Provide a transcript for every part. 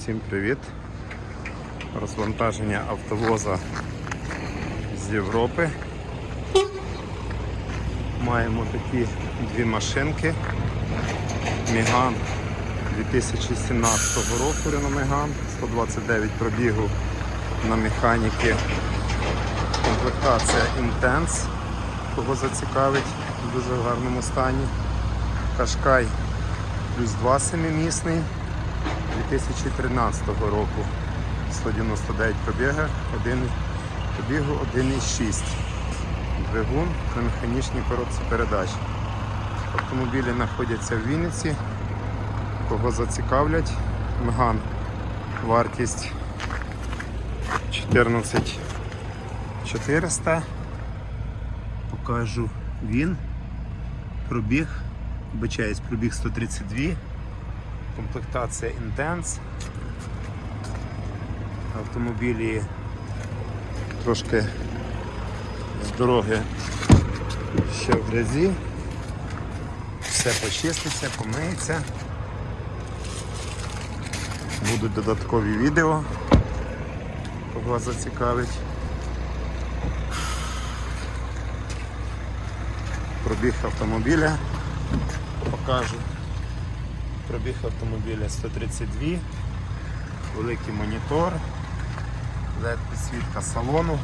Всім привіт! Розвантаження автовоза з Європи. Маємо такі дві машинки. Міган 2017 року Renault Megane, 129 пробігу на механіки. Комплектація Intense, кого зацікавить в дуже гарному стані. Кашкай плюс 2 семимісний 2013 року. 199 пробіга, 1, пробігу 1,6. Двигун на механічній коробці передач. Автомобілі знаходяться в Вінниці. Кого зацікавлять, Меган вартість 14 400. Покажу він. Пробіг, вибачаюсь, пробіг 132. Комплектація Intense. Автомобілі трошки з дороги ще в грязі. Все почиститься, помиється. Будуть додаткові відео, кого вас зацікавить. Пробіг автомобіля покажу. Пробіг автомобіля 132, великий монітор, LED підсвітка салону.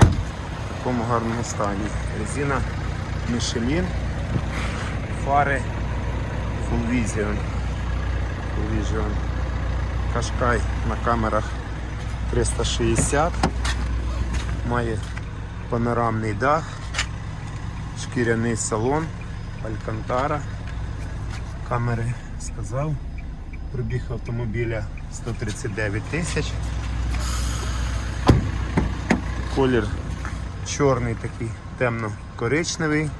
В такому гарному стані. Резина Michelin, фари Full Vision. Full Vision. Кашкай на камерах 360, має панорамний дах, шкіряний салон, алькантара, камери сказав, пробіг автомобіля 139 тисяч. Колір чорний такий темно-коричневий.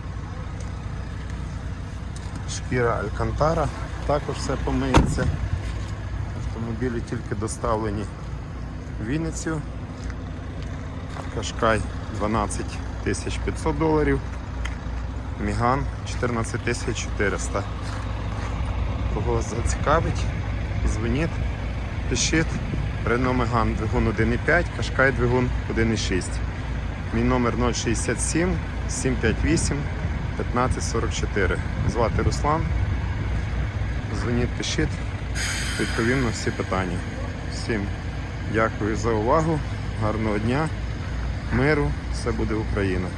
Шкіра Алькантара, також все помиється. Автомобілі тільки доставлені в Вінницю. Кашкай 12 500 доларів. Міган 14 400. Кого зацікавить, дзвоніть, пишіть. Рено Меган двигун 1,5, Кашкай двигун 1,6. Мій номер 067 758 1544. Звати Руслан. Дзвоніть, пишіть, відповім на всі питання. Всім дякую за увагу, гарного дня, миру, все буде Україна.